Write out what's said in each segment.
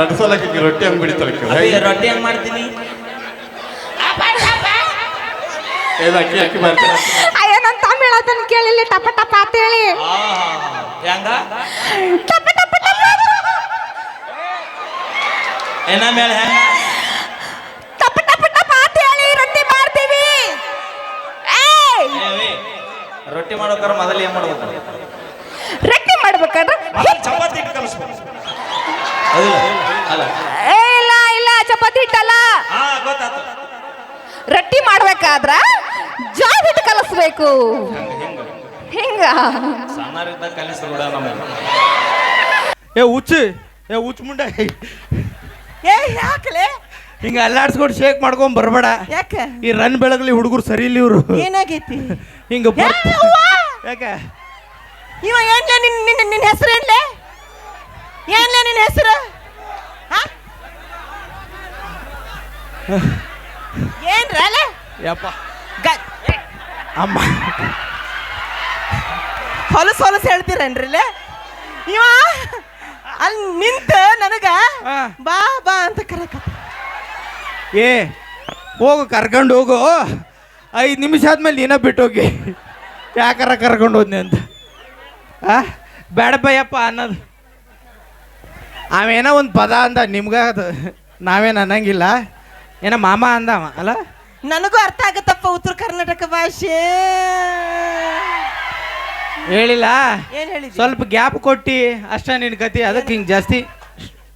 ನಡ್ಸಲಕ್ಕೆ ರೊಟ್ಟಿ ಹಂಗ್ ಬಿಡಿತಾಳೆ ರೊಟ್ಟಿ ಹೆಂಗೆ ಮಾಡ್ತೀನಿ. ಅಕ್ಕಿ ಅಕ್ಕಿ ಮಾಡ್ತೀನಿ ಅಯ್ಯ ನನ್ನ ತಮ್ಮ ಹೇಳೋದನ್ನ ಕೇಳಿಲ್ಲ ಟಪ ಟಪ ಅಂತ ಹೇಳಿ. ಹೆಂಗ? ಟಪ ಟಪ ಟಪ. ಏನ ಮೇಲೆ ಹೆಂಗ ಟಪ ಟಪ ಟಪ ಅಂತ ಹೇಳಿ ರೊಟ್ಟಿ ಮಾಡ್ತೀವಿ. ರೊಟ್ಟಿ ಮಾಡೋಕಾರ ಮೊದಲು ಏನು ಮಾಡ್ಬೇಕು? ರೊಟ್ಟಿ ಮಾಡ್ಬೇಕಾದ್ರೆ ಚಪಾತಿ ಕಲಿಸ್ಬೇಕು. ಅದಿಲ್ಲ ಏ ಇಲ್ಲ ಇಲ್ಲ ಚಪಾತಿ ಹಿಟ್ಟಲ್ಲ ಹಾ ಗೊತ್ತಾತು. ರೊಟ್ಟಿ ಮಾಡ್ಬೇಕಾದ್ರ ಜಾಗಿಟ್ಟು ಹಿಟ್ಟು ಕಲಸ್ಬೇಕು. ಹಿಂಗ. ನಮಗೆ. ಏ ಉಚ್ಚು ಏ ಉಚ್ಚು ಮುಂಡ ಏ ಯಾಕಲೆ? ಹಿಂಗ ಅಲ್ಲಾಡ್ಸ್ಕೊಂಡು ಶೇಕ್ ಮಾಡ್ಕೊಂಡ್ ಬರ್ಬೇಡ. ಯಾಕ? ಈ ರನ್ ಬೆಳಗ್ಲಿ ಹುಡುಗರು ಸರಿ ಇಲ್ಲ ಇವ್ರು. ಏನಾಗೈತಿ? ಹಿಂಗ ಏ, ಅವ್ವ! ಯಾಕ? ಇವ ಏನ್ಲೆ ನಿನ್ ನಿನ್ನ ನಿನ್ನ ಹೆಸರು ಏನ್ಲೆ ಏನ್ಲೆ ನಿನ್ನ ಹೆಸರು ಹಾ? ಏನ್ರಲ್ಲ ಯಪ್ಪ. ಅಮ್ಮ. ಹೊಲಸು ಹೊಲಸು ಹೇಳ್ತೀರೇನ್ರಿಲೆ ಇವ ಅಲ್ಲಿ ನಿಂತ ನನಗ. ಬಾ ಬಾ ಅಂತ ಕರಕ ಏ ಹೋಗು ಕರ್ಕೊಂಡು ಹೋಗು. ಐದು ನಿಮಿಷ ಆದ್ಮೇಲೆ ನೀನ ಬಿಟ್ಟು ಹೋಗಿ ಯಾಕಾರ ಕರ್ಕೊಂಡು ಹೋದ್ನಿ ಅಂತ. ಆ? ಬೇಡ ಬಯ್ಯಪ್ಪ ಅನ್ನೋದು. ಅವೇನೋ ಒಂದು ಪದ ಅಂದ ನಿಮ್ಗೆ ಅದು ನಾವೇನು ಅನ್ನಂಗಿಲ್ಲ. ಏನೋ ಮಾಮ ಅಂದಾವ ಅಲ್ಲ? ನನಗೂ ಅರ್ಥ ಆಗತ್ತಪ್ಪ ಉತ್ತರ ಕರ್ನಾಟಕ ಭಾಷೆ. ಹೇಳಿಲ್ಲ? ಏನ್ ಹೇಳಿ ಸ್ವಲ್ಪ ಗ್ಯಾಪ್ ಕೊಟ್ಟಿ ಅಷ್ಟ ನಿನ್ ಕತಿ ಅದಕ್ಕೆ ಹಿಂಗ್ ಜಾಸ್ತಿ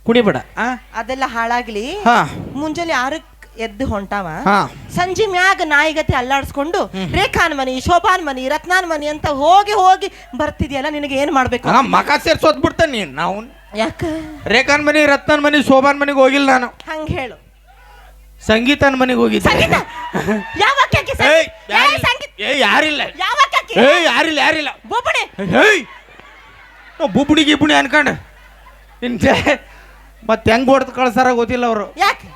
ಕುಡಿಬೇಡ ಆ? ಅದೆಲ್ಲ ಹಾಳಾಗ್ಲಿ. ಹಾ. ಮುಂಜಾನೆ ಆರಕ್ ಎದ್ದು ಹೊಂಟಾವ. ಹಾ. ಸಂಜೆ ಮ್ಯಾಗ ನಾಯಿಗತಿ ಅಲ್ಲಾಡ್ಸ್ಕೊಂಡು ರೇಖಾನ್ ಮನಿ ಶೋಭಾನ್ ಮನಿ ರತ್ನಾನ್ ಮನಿ ಅಂತ ಹೋಗಿ ಹೋಗಿ ಬರ್ತಿದ್ಯಲ್ಲ ನಿನಗೆ ಏನ್ ಮಾಡ್ಬೇಕು? ಮಗ ಮಕ ಸೇರ್ಸೋದ್ ಬಿಡ್ತಾನೆ ನೀನ್ ನಾವು ಯಾಕ? ರೇಖಾನ್ ಮನಿ ರತ್ನನ್ ಮನಿ ಶೋಭಾನ್ ಮನಿಗೆ ಹೋಗಿಲ್ಲ ನಾನು. ಹಂಗ ಹೇಳು. ಸಂಗೀತನ್ ಮನೆಗೆ ಹೋಗಿದ್ದೆ. ಸಂಗೀತ? ಯಾವ ಅಕ್ಕಿ ಏಯ್ ಯಾರಿಲ್ಲ. ಸಂಗೀತ? ಏಯ್ ಯಾರಿಲ್ಲ. ಯಾವ ಅಕ್ಕಾಕಿ? ಏಯ್ ಯಾರಿಲ್ಲ ಯಾರಿಲ್ಲ. ಬೊಬ್ಬಣೆ? ಏಯ್. ನಾವು ಬುಬ್ಣಿ ಗಿಬ್ಣಿ ಅನ್ಕೊಂಡು. ಇಂತೆ ಮತ್ತೆ ಹೆಂಗ್ ಹೊಡೆದು ಕಳ್ಸಾರ ಗೊತ್ತಿಲ್ಲ ಅವರು. ಯಾಕೆ?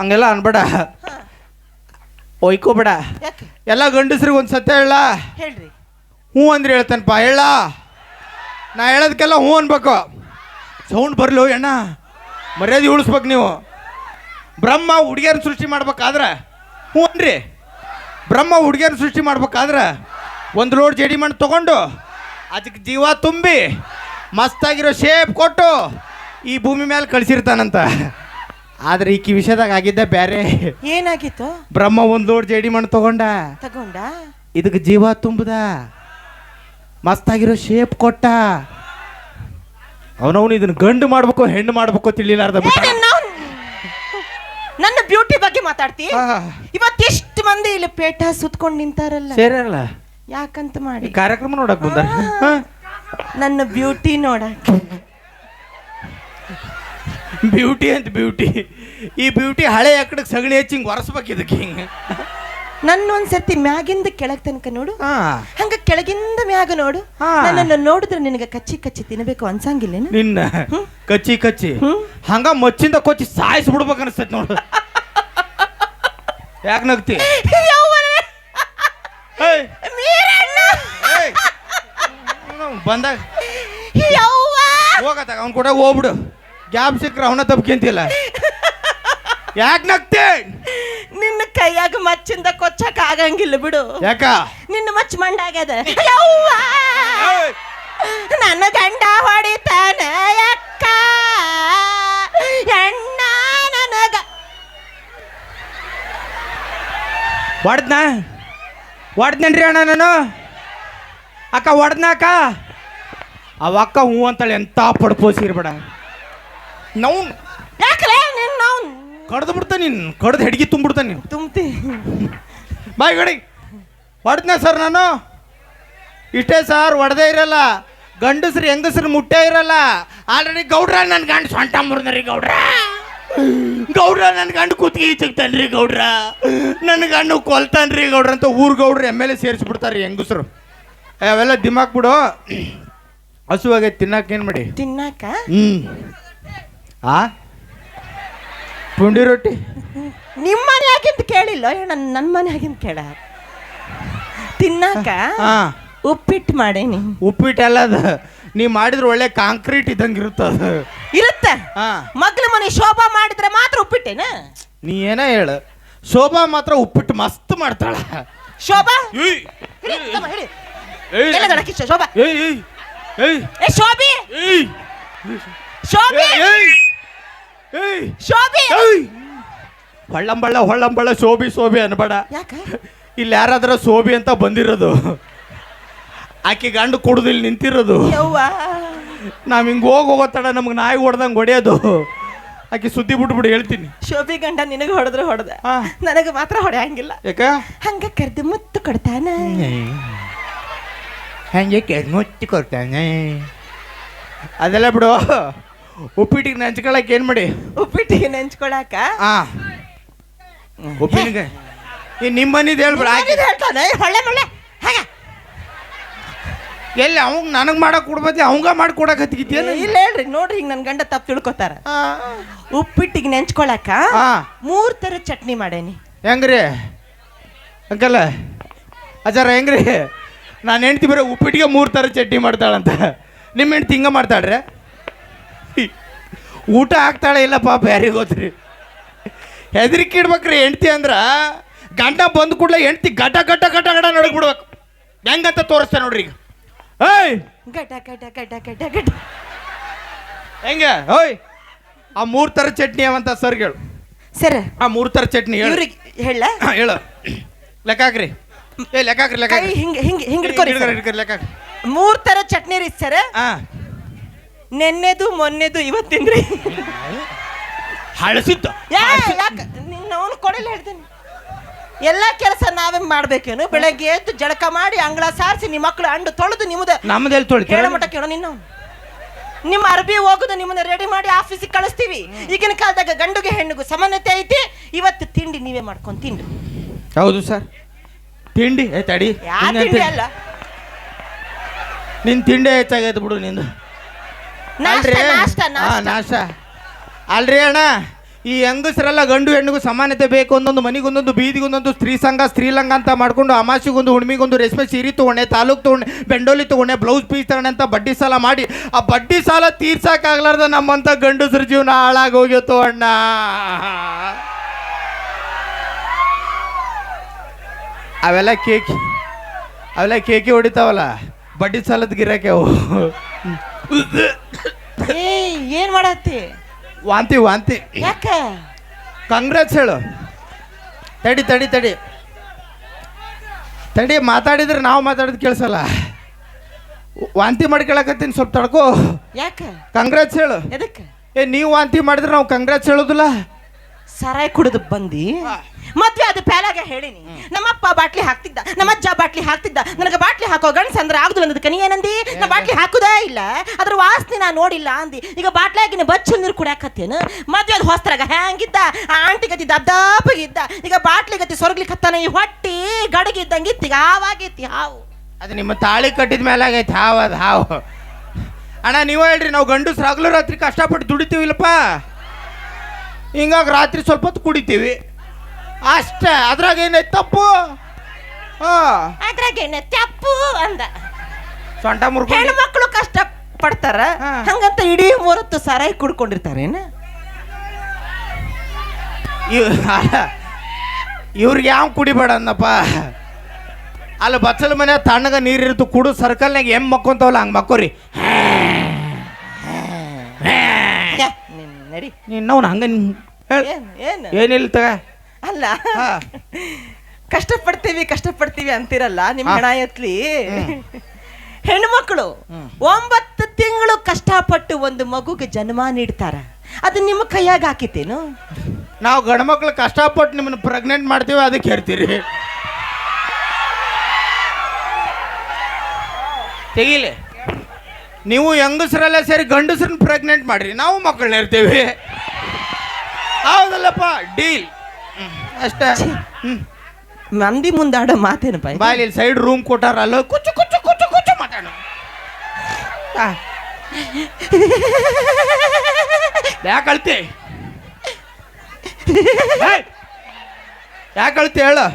ಹಂಗೆಲ್ಲ ಅನ್ಬೇಡ. ಒಯ್ಕೋಬೇಡ. ಯಾಕೆ? ಎಲ್ಲ ಗಂಡಸ್ರಿಗೆ ಒಂದು ಸತ್ಯ ಹೇಳ. ಹೇಳ್ರಿ. ಹ್ಞೂ ಅಂದ್ರೆ ಹೇಳ್ತಾನಪ್ಪ ಹೇಳ. ನಾ ಹೇಳೋದಕ್ಕೆಲ್ಲ ಹ್ಞೂ ಅನ್ಬೇಕು. ಸೌಂಡ್ ಬರ್ಲು ಅಣ್ಣ ಮರ್ಯಾದೆ ಉಳಿಸ್ಬೇಕು ನೀವು. ಬ್ರಹ್ಮ ಹುಡುಗಿಯರ ಸೃಷ್ಟಿ ಮಾಡ್ಬೇಕಾದ್ರೆ ಹ್ಞೂ ಅನ್ರಿ. ಬ್ರಹ್ಮ ಹುಡುಗಿಯರ ಸೃಷ್ಟಿ ಮಾಡ್ಬೇಕಾದ್ರೆ ಒಂದು ಲೋಡ್ ಜಡಿ ಮಣ್ಣು ತೊಗೊಂಡು ಅದಕ್ಕೆ ಜೀವ ತುಂಬಿ ಮಸ್ತಾಗಿರೋ ಶೇಪ್ ಕೊಟ್ಟು ಈ ಭೂಮಿ ಮೇಲೆ ಕಳಿಸಿರ್ತಾನಂತ. ಆದ್ರೆ ಈಕಿ ವಿಷಯದಾಗ ಆಗಿದ್ದ ಬೇರೆ ಏನಾಗಿತ್ತು? ಬ್ರಹ್ಮ ಒಂದು ಲೋಡ್ ಜಡಿ ಮಣ್ಣು ತಗೊಂಡ. ತಗೊಂಡ? ಇದಕ್ಕೆ ಜೀವ ತುಂಬದ. ಮಸ್ತಾಗಿರೋ ಶೇಪ್ ಕೊಟ್ಟ. ಅವನವನು ಇದನ್ನ ಗಂಡು ಮಾಡ್ಬೇಕು ಹೆಣ್ಣು ಮಾಡ್ಬೇಕು ತಿಳಿಲಾರ್ದ ಏ, ನಿನ್ನ ಬ್ಯೂಟಿ ಬಗ್ಗೆ ಮಾತಾಡ್ತಿ? ಇವತ್ತಿಷ್ಟು ಮಂದಿ ಇಲ್ಲಿ ಪೇಟ ಸುತ್ಕೊಂಡು ನಿಂತಾರಲ್ಲ? ಸೇರಲ್ಲ ಯಾಕಂತ ಮಾಡಿ? ಕಾರ್ಯಕ್ರಮ ನೋಡಕ್ ಬಂದ? ನನ್ನ ಬ್ಯೂಟಿ ನೋಡಕ್. ಬ್ಯೂಟಿ ಅಂತ ಬ್ಯೂಟಿ ಈ ಬ್ಯೂಟಿ ಹಳೆ ಎಕ್ಕಡಕ್ಕೆ ಸಗಣಿ ಹಚ್ಚಿ ಹಿಂಗೆ ಒರೆಸ್ಬೇಕು ಇದಕ್ಕೆ ಹಿಂಗೆ. ನನ್ನ ಒಂದ್ಸರ್ತಿ ಮ್ಯಾಗಿಂದ ಕೆಳಗ್ ತನಕ ನೋಡು. ಹಾ. ಹಂಗ ಕೆಳಗಿಂದ ಮ್ಯಾಗ ನೋಡು. ಹಾ. ನನ್ನನ್ನು ನೋಡಿದ್ರೆ ನಿನಗೆ ಕಚ್ಚಿ ಕಚ್ಚಿ ತಿನ್ನಬೇಕು ಅನ್ಸಂಗಿಲ್ಲ ನಿನ್ನ ಕಚ್ಚಿ ಕಚ್ಚಿ. ಹಂಗ ಮಚ್ಚಿಂದ ಕೊಚ್ಚಿ ಸಾಯಿಸ್ಬಿಡ್ಬೇಕು ಅನಿಸ್ತೈತೆ ನೋಡು. ಯಾಕೆ ನಗ್ತಿ? ಯವ್ವನೇ! ಏಯ್, ವೀರಣ್ಣ! ಏಯ್. ಅವ್ನು ಬಂದಾಗ. ಯವ್ವ! ಅವ್ನ ಅವ್ನು ಕೂಡ ಹೋಗ್ಬಿಡು. ಗ್ಯಾಪ್ ಸಿಕ್ಕ್ರೆ ಅವನ ತಪ್ಕೊಂತಿಲ್ಲ ಯಾಕೆ ನಗ್ತಿ? ನಿನ್ನ ಕೈಯಾಗ ಮಚ್ಚಿಂದ ಕೊಚ್ಚಕ್ ಆಗಂಗಿಲ್ಲ ಬಿಡು. ಯಾಕ? ನಿನ್ನ ಮಚ್ಚ ಮಂಡಾಗ್ಯದ ಯವ್ವ! ನನ್ನ ಗಂಡ ಹೊಡಿತಾನ ಅಕ್ಕ! ಎಣ್ಣ ನನಗ. ಹೊಡ್ದ್ನ ಹೊಡ್ದ್ನೇನ್ರಿ ಅಣ್ಣ ನಾನು? ಅಕ್ಕ ಹೊಡ್ದ್ನ ಅಕ್ಕ? ಅವ ಅಕ್ಕ ಹೂ ಅಂತಾಳೆ ಎಂತ ಪಡ್ಪೋಸಿರ್ಬೇಡ ನೌನ್. ಯಾಕಲೇ ನಿನ್ನ ಅವ್ನ್ ಕಡ್ದು ಬಿಡ್ತಾನೆ ನೀನು ಕಡ್ದು ಹೆಡ್ಗಿ ತುಂಬಿಡ್ತಾನೆ ನೀನು. ತುಂಬ್ತಿ. ಬಾಯ್ ಗಡಿ. ಹೊಡ್ದ್ನ ಸರ್ ನಾನು. ಇಷ್ಟೇ ಸರ್ ಹೊಡೆದೇ ಇರಲ್ಲ. ಗಂಡಸ್ರು ಹೆಂಗಸ್ರು ಮುಟ್ಟೆ ಇರಲ್ಲ. ಆಲ್ರೆಡಿ ಗೌಡ್ರ ನನ್ನ ಗಂಡ ಸೊಂಟ ಮುರಿದ್ರಿ ಗೌಡ್ರ. ಗೌಡ್ರ ನನ್ನ ಗಂಡ ಕುತ್ತಿಗೆ ಈಚಕ್ತಾನ್ರಿ ಗೌಡ್ರ. ನನ್ನ ಗಂಡು ಕೊಲ್ತಾನ್ರಿ ಗೌಡ್ರ ಅಂತ ಊರ್ ಗೌಡ್ರು ಎಂ ಎಲ್ ಎ ಸೇರಿಸ್ಬಿಡ್ತಾರೆ ಹೆಂಗಸ್ರು. ಅವೆಲ್ಲ ದಿಮಾಕ್ ಬಿಡು. ಹಸುವಾಗೈತೆ ತಿನ್ನಕ್ಕೆ ಏನು ಮಾಡಿ? ತಿನ್ನಾಕ? ಹ್ಮ್. ಆ? ಪುಂಡಿ ರೊಟ್ಟಿ? ನಿಮ್ಮ ಮನ್ಯಾಗಿಂತ ಕೇಳಿಲ್ಲ? ನನ್ನ ನನ್ನ ಮನ್ಯಾಗಿಂತ ಕೇಳ? ತಿನ್ನಾಕ ಹಾ. ಉಪ್ಪಿಟ್ಟು ಮಾಡೇನಿ. ಉಪ್ಪಿಟ್ಟು ಅಲ್ಲ ಅದು. ನೀ ಮಾಡಿದ್ರೆ ಒಳ್ಳೆ ಕಾಂಕ್ರೀಟ್ ಇದ್ದಂಗೆ ಇರುತ್ತೆ ಅದು. ಇರುತ್ತೆ? ಹಾ. ಮಗ್ಲ ಮನೆ ಶೋಭಾ ಮಾಡಿದ್ರೆ ಮಾತ್ರ ಉಪ್ಪಿಟ್ಟೇನ? ನೀ ಏನ ಹೇಳು? ಶೋಭಾ ಮಾತ್ರ ಉಪ್ಪಿಟ್ಟು ಮಸ್ತ್ ಮಾಡ್ತಾಳ. ಶೋಭಾ? ಏಯ್, ಹಿಡಿ, ತಮ್ಮ, ಹಿಡಿ. ಏಯ್, ಎಲ್ಲ ಗಡ ಶೋಭಾ. ಏಯ್, ಏಯ್, ಏಯ್, ಏ ಶೋಭಿ. ಏಯ್, ಶೋಭಿ. ಏಯ್, ಶೋಭಿ. ಹೊಳ್ಳಂಬಳ್ಳ ಹೊಳ್ಳಂಬಳ್ಳ ಶೋಭಿ ಶೋಭಿ ಅನ್ಬೇಡ. ಯಾಕ? ಇಲ್ಲಿ ಯಾರಾದ್ರ ಶೋಭಿ ಅಂತ ಬಂದಿರೋದು. ಆಕೆ ಗಂಡು ಕುಡ್ದು ಇಲ್ಲಿ ನಿಂತಿರೋದು. ಯವ್ವ! ನಾವ್ ಹಿಂಗ್ ಹೋಗಿ ತಡ ನಮ್ಗೆ ನಾಯಿ ಹೊಡ್ದಂಗೆ ಹೊಡೆಯೋದು. ಆಕೆ ಸುದ್ದಿ ಬಿಟ್ಬಿಡಿ ಹೇಳ್ತೀನಿ. ಶೋಭಿ ಗಂಡ ನಿನಗೆ ಹೊಡೆದ್ರೆ ಹೊಡೆದ. ನನಗೆ ಮಾತ್ರ ಹೊಡೆಯಂಗಿಲ್ಲ. ಯಾಕ? ಹಂಗ ಕರೆದು ಮುತ್ತು ಕೊಡ್ತಾನ. ಹಂಗೆ ಮುಚ್ಚಿ ಕೊಡ್ತಾನೆ. ಅದೆಲ್ಲ ಬಿಡು. ಉಪ್ಪಿಟ್ಟಿಗೆ ನೆಂಚ್ಕೊಳಕ್ ಏನ್ ಮಾಡಿ? ಉಪ್ಪಿಟ್ಟಿಗೆ ನೆಂಚ್ಕೊಳಕ? ಆ. ಉಪ್ಪಿನಿಗೆ ಈ ನಿಮ್ಮ ಮನಿದ್ ಹೇಳ್ಬಿಡ ನಿಮ್ಮನೆದ್ ಹೇಳ್ತಾನೆ. ಹೊಳ್ಳೆ ಮಳ್ಳೆ. ಹಾಗ. ಎಲ್ಲಿ ಅವಂಗ ನನಗೆ ಮಾಡಕ್ ಕೊಡ್ಬತ್ತಿ ಅವಂಗ ಮಾಡಿ ಕೊಡಕ್ ಹತ್ತಿಗಿತ್ತೇನು ಇಲ್ಲ ಹೇಳ್ರಿ. ನೋಡ್ರಿ ಹಿಂಗ್ ನನ್ ಗಂಡ ತಪ್ಪು ತಿಳ್ಕೊತಾರ. ಉಪ್ಪಿಟ್ಟಿಗೆ ನೆಂಚ್ಕೊಳಕ ಹಾ ಮೂರ್ ತರ ಚಟ್ನಿ ಮಾಡೇನಿ. ಹೆಂಗ್ರಿ? ಅಂಕಲ್ಲ ಅಜ್ಜಾರ ಹೆಂಗ್ರಿ? ನಾನು ಹೆಂಡ್ತಿ ಬರೋ ಉಪ್ಪಿಟ್ಟಿಗೆ ಮೂರು ಥರ ಚಟ್ನಿ ಮಾಡ್ತಾಳಂತ. ನಿಮ್ಮ ಹೆಂಡ್ತಿ ಹಿಂಗೆ ಮಾಡ್ತಾಳ್ರೆ? ಊಟ ಆಗ್ತಾಳೆ ಇಲ್ಲ ಪಾಪ ಯಾರಿಗೆ ಗೊತ್ತ್ರಿ ಹೆದರಿಕೆ ಇಡ್ಬೇಕ್ರಿ ಹೆಂಡ್ತಿ ಅಂದ್ರೆ ಗಂಡ ಬಂದ ಕೂಡಲೇ ಹೆಂಡ್ತಿ ಗಟ ಗಟ ಗಟ ಗಟ ನಡಗ್ಬಿಡ್ಬೇಕು ಹೆಂಗಂತ ತೋರಿಸ್ತಾನೆ ನೋಡ್ರಿ ಈಗ. ಏಯ್! ಗಟ ಗಟ ಗಟ ಗಟ ಗಟ ಹೆಂಗೆ? ಓಯ್! ಆ ಮೂರು ಥರ ಚಟ್ನಿ ಅವಂತ ಸರ್ಗೆ ಹೇಳು ಸರ್ ಆ ಮೂರು ಥರ ಚಟ್ನಿ ಹೇಳು. ಹೇಳ. ಹಾ, ಹೇಳು. ಲೆಕ್ಕ ಹಾಕ್ರಿ. ಏ ಲೆಕ್ಕಾಕ್ರಿ ಲೆಕ್ಕ ಹಿಂಗೆ ಹಿಂಗೆ ಹಿಂಗ್ ಹಿಡ್ಕೊರಿ ಲೆಕ್ಕ ಮೂರ್ ತರ ಚಟ್ನಿ ರೀ ಸರ್. ಹಾ. ನೆನ್ನೆದು ಮೊನ್ನೆದು ಇವತ್ತಿಂದ್ರಿ ಹಳಸಿತ್ತು ನಿನ್ನವನು ಕೊಡಲ್ಲ ಹೇಳ್ತೀನಿ. ಎಲ್ಲ ಕೆಲಸ ನಾವೇ ಮಾಡ್ಬೇಕೇನು? ಬೆಳಗ್ಗೆ ಎದ್ದು ಜಳಕ ಮಾಡಿ ಅಂಗಳ ಸಾರಿಸಿ ನಿಮ್ಮ ಮಕ್ಕಳು ಅಂಡು ತೊಳೆದು ನಿಮ್ಮದ ನಮ್ದೆಲ್ಲಿ ತೊಳಿ ಕೇಳ ಮಟ್ಟ ಕೇಳೋ ನಿನ್ನ ನಿಮ್ಮ ಅರ್ಬಿ ಹೋಗುದು ನಿಮ್ಮನ್ನ ರೆಡಿ ಮಾಡಿ ಆಫೀಸಿಗೆ ಕಳಿಸ್ತೀವಿ. ಈಗಿನ ಕಾಲದಾಗ ಗಂಡುಗೆ ಹೆಣ್ಣಿಗೂ ಸಮಾನತೆ ಐತಿ. ಇವತ್ತು ತಿಂಡಿ ನೀವೇ ಮಾಡ್ಕೊಂಡು ತಿಂಡಿ ಹೌದು ಸರ್. ತಿಂಡಿ ಏ ತಡಿ. ಯಾ ನಿನ್ನ ತಿಂಡಿ ಅಲ್ಲ. ನಿನ್ ತಿಂಡಿ ಹೆಚ್ಚಾಗೈತೆ ಬಿಡು ನಿಂದು. ನಾಷ್ಟ ಅಲ್ರಿ? ನಾಷ್ಟ ನಾಷ್ಟ ನಾಷ್ಟ. ಅಲ್ರಿ ಅಣ್ಣ ಈ ಹೆಂಗಸರೆಲ್ಲ ಗಂಡು ಹೆಣ್ಣಿಗೂ ಸಮಾನತೆ ಬೇಕು ಒಂದೊಂದು ಮನೆಗೊಂದೊಂದು ಬೀದಿಗೊಂದೊಂದು ಸ್ತ್ರೀ ಸಂಘ ಸ್ತ್ರೀಲಂಗ ಅಂತ ಮಾಡ್ಕೊಂಡು ಅಮಾಸಿಗೊಂದು ಹುಣ್ಮಿಗೊಂದು ರೇಷ್ಮೆ ಸೀರೆ ತೊಗೊಂಡೆ ತಾಲೂಕ್ ತೊಗೊಂಡೆ ಬೆಂಡೋಲಿ ತೊಗೊಂಡೆ ಬ್ಲೌಸ್ ಪೀಸ್ ತಗೊಂಡೆ ಅಂತ ಬಡ್ಡಿ ಸಾಲ ಮಾಡಿ. ಆ ಬಡ್ಡಿ ಸಾಲ ತೀರ್ಸಕ್ಕಾಗ್ಲಾರ್ದ ನಮ್ಮಂತ ಗಂಡಸ್ರ ಜೀವನ ಹಾಳಾಗಿ ಹೋಗ್ಯತ್ತು ಅಣ್ಣ. ಅವೆಲ್ಲ ಕೇಕಿ ಅವೆಲ್ಲ ಕೇಕಿ ಹೊಡಿತಾವಲ್ಲ ಬಡ್ಡಿ ಸಾಲದ ಗಿರಾಕಿ ಅವು ಏ ಏನ್ ಮಾಡತ್ತಿ? ವಾಂತಿ ವಾಂತಿ. ಯಾಕ? ಕಾಂಗ್ರೆಸ್ ಹೇಳು. ತಡಿ ತಡಿ ತಡಿ. ತಡಿ ಮಾತಾಡಿದ್ರೆ ನಾವು ಮಾತಾಡೋದು ಕೇಳಿಸಲ್ಲ. ವಾಂತಿ ಮಾಡ್ಕೊಳಕತ್ತೀನಿ ಸ್ವಲ್ಪ ತಡ್ಕೊ. ಯಾಕ? ಕಾಂಗ್ರೆಸ್ ಹೇಳು. ಎದಕ್ಕ ಏ ನೀವು ವಾಂತಿ ಮಾಡಿದ್ರೆ ನಾವು ಕಾಂಗ್ರೆಸ್ ಹೇಳೋದಿಲ್ಲ. ಸರಾಯ್ ಕುಡಿದು ಬಂದಿ? ಮದ್ವೆ ಅದು ಪ್ಯಾಲಾಗ ಹೇಳಿನಿ. ನಮ್ಮಪ್ಪ ಬಾಟ್ಲಿ ಹಾಕ್ತಿದ್ದ ನಮ್ಮ ಅಜ್ಜ ಬಾಟ್ಲಿ ಹಾಕ್ತಿದ್ದ. ನನಗೆ ಬಾಟ್ಲಿ ಹಾಕೋ ಗಂಡ್ಸ ಅಂದ್ರೆ ಆಗುದಿಲ್ಲ ಅಂದಕ್ಕೆ ನೀ ಏನಂದಿ? ನಾ ಬಾಟ್ಲಿ ಹಾಕುದೇ ಇಲ್ಲ. ಅದ್ರ ವಾಸನೆ ನಾ ನೋಡಿಲ್ಲ ಅಂದಿ. ಈಗ ಬಾಟ್ಲಾಗಿನ ಬಚ್ಚಲ್ ನೀರು ಕುಡಿಯಾಕತ್ತೇನು? ಮದ್ವೆ ಅದು ಹೊಸ್ತ್ರಾಗ ಹ್ಯಾಂಗಿದ್ದ? ಆ ಆಂಟಿ ಗತಿ ದಬ್ದಾಪಗಿದ್ದ ಈಗ ಬಾಟ್ಲಿ ಗತಿ ಸೊರಗ್ಲಿಕ್ಕತ್ತಾನ ಈ ಹೊಟ್ಟಿ ಗಡಗಿದ್ದಂಗೆ ಈಗ ಹಾವಾಗಿತ್ತಿ ಹಾವು. ಅದು ನಿಮ್ಮ ತಾಳಿ ಕಟ್ಟಿದ ಮೇಲೆ ಆಗೈತೆ ಹಾವು ಅದು ಹಾವು. ಅಣ್ಣ ನೀವು ಹೇಳ್ರಿ ನಾವು ಗಂಡಸ್ರು ಹಗಲು ರಾತ್ರಿ ಕಷ್ಟಪಟ್ಟು ದುಡಿತೀವಿಲ್ಲಪ್ಪ. ಹಿಂಗಾಗಿ ರಾತ್ರಿ ಸ್ವಲ್ಪ ಹೊತ್ತು ಕುಡಿತೀವಿ. ಅಷ್ಟೇ ಅದ್ರಾಗ ಏನೈತೆ ತಪ್ಪು? ಹಾಂ. ಅದ್ರಾಗೇನೆ ತಪ್ಪು ಅಂದ. ಸೊಂಟ ಮುರ್ಕೊಂಡು ಮಕ್ಕಳು ಕಷ್ಟ ಪಡ್ತಾರ ಹಾ. ಹಂಗಂತ ಇಡೀ ಮೂರತ್ತು ಸರಾಯಿ ಕುಡ್ಕೊಂಡಿರ್ತಾರೇನ? ಇವ್- ಅಲ್ಲ, ಇವ್ರಿಗೆ ಯಾವ ಕುಡಿಬೇಡ ಅಂದಪ್ಪ ಅಲ್ಲಿ ಬಚ್ಚಲ ಮನೆ ತಣ್ಣಗ ನೀರಿರ್ತು ಕುಡು ಸರ್ಕಲ್ನಾಗ ಎಂ ಮಕ್ಕೊಂತವಲ್ಲ ಹಂಗೆ ಮಕ್ಕೋರಿ. ಛೆ, ನಿನ್ ನಡಿ. ನಿನ್ನವ್ನು ಹಂಗ ಹೇಳ್. ಏನ್ ಏನ್? ಏನಿಲ್ಲ ತಗ. ಅಲ್ಲ. ಕಷ್ಟಪಡ್ತೀವಿ ಕಷ್ಟಪಡ್ತೀವಿ ಅಂತಿರಲ್ಲ ನಿಮ್ ಹಾ. ಹಣ ಎತ್ಲಿ ಹೆಣ್ಮಕ್ಳು ಒಂಬತ್ತು ತಿಂಗಳು ಕಷ್ಟಪಟ್ಟು ಒಂದು ಮಗುಗೆ ಜನ್ಮ ನೀಡ್ತಾರ. ಅದು ನಿಮ್ಮ ಕೈಯಾಗ ಹಾಕಿತೇನು ನಾವು ಗಂಡು ಮಕ್ಳು ಕಷ್ಟಪಟ್ಟು ನಿಮ್ಮನ್ನ ಪ್ರೆಗ್ನೆಂಟ್ ಮಾಡ್ತೀವಿ ಅದಕ್ಕೆ ಹೇಳ್ತೀರಿ. ತೆಗಿಲಿ. ನೀವು ಹೆಂಗಸ್ರೆಲ್ಲ ಸೇರಿ ಗಂಡಸ್ರನ್ನ ಪ್ರೆಗ್ನೆಂಟ್ ಮಾಡ್ರಿ ನಾವು ಮಕ್ಕಳನ್ನ ಇರ್ತೀವಿ. ಹೌದಲ್ಲಪ್ಪ? ಡೀಲ್. ಅಷ್ಟೇ. ಮಂದಿ ಮುಂದಾಡೋ ಮಾತೇನಪ್ಪ ಇದು? ಬಾಯಲ್ಲಿ ಸೈಡ್ ರೂಮ್ ಕೊಟ್ಟಾರ ಅಲ್ಲೋ ಕುಚ್ಚು ಕುಚ್ಚು ಕುಚ್ಚು ಕುಚ್ಚು ಮಾತಾಡ. ಯಾಕೆ ಅಳ್ತಿ ಯಾಕೆ ಅಳ್ತಿ ಹೇಳು?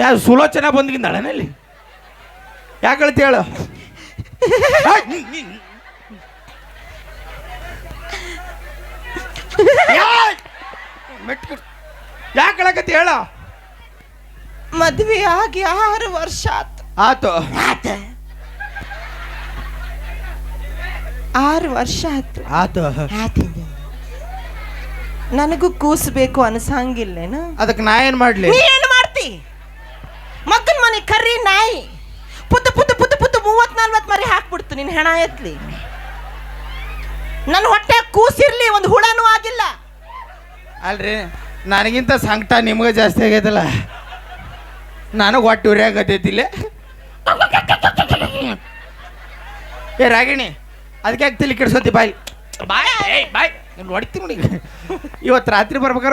ಯಾ ಸುಲೋಚನಾ ಬಂದ್ಗಿಂದಾಳನಲ್ಲಿ ಯಾಕೆ ಅಳ್ತಿ ಹೇಳು? ಯಾಕೆ ಹೇಳಕತ್ತಿ ಹೇಳ? ಮದ್ವೆ ಆಗಿ ಆರು ವರ್ಷ ಆತು. ಆತು. ಆತ. ಆರು ವರ್ಷ ಆತು. ಆತು. ನನಗೂ ಕೂಸ್ಬೇಕು ಅನ್ಸಂಗಿಲ್ಲೇನು? ಅದಕ್ಕೆ ನಾ ಏನ್ ಮಾಡ್ಲಿ? ನೀ ಏನು ಮಾಡ್ತಿ? ಮಕ್ಕನ ಮನೆ ಕರ್ರಿ ನಾಯಿ. ಪುತ್ತ ಪುತ್ತ ಪುತ್ತ ಪುತ್ತ ಮೂವತ್ ನಲ್ವತ್ ಮರಿ ಹಾಕ್ಬಿಡ್ತು ನಿನ್ ಹೆಣ ಎತ್ಲಿ ನನ್ನ ಹೊಟ್ಟೆ ಕೂಸಿರ್ಲಿ ಒಂದು ಹುಳನೂ ಆಗಿಲ್ಲ. ಅಲ್ರಿ ನನಗಿಂತ ಸಂಕಟ ನಿಮ್ಗೆ ಜಾಸ್ತಿ ಆಗೈತಲ್ಲ. ನನಗೆ ಹೊಟ್ಟೆ ಉರಿಯಾಗತ್ತೈತಿಲ್ಲ ಏ ರಾಗಿಣಿ ಅದಕ್ಕೆ ತಲೆ ಕೆಡ್ಸೋತಿ ಬಾಯ್? ಬಾಯ್. ಬಾಯ್ ಹೊಡಿತೀನಿ ಇವತ್ತು ರಾತ್ರಿ ಬರ್ಬೇಕಾದ್ರೆ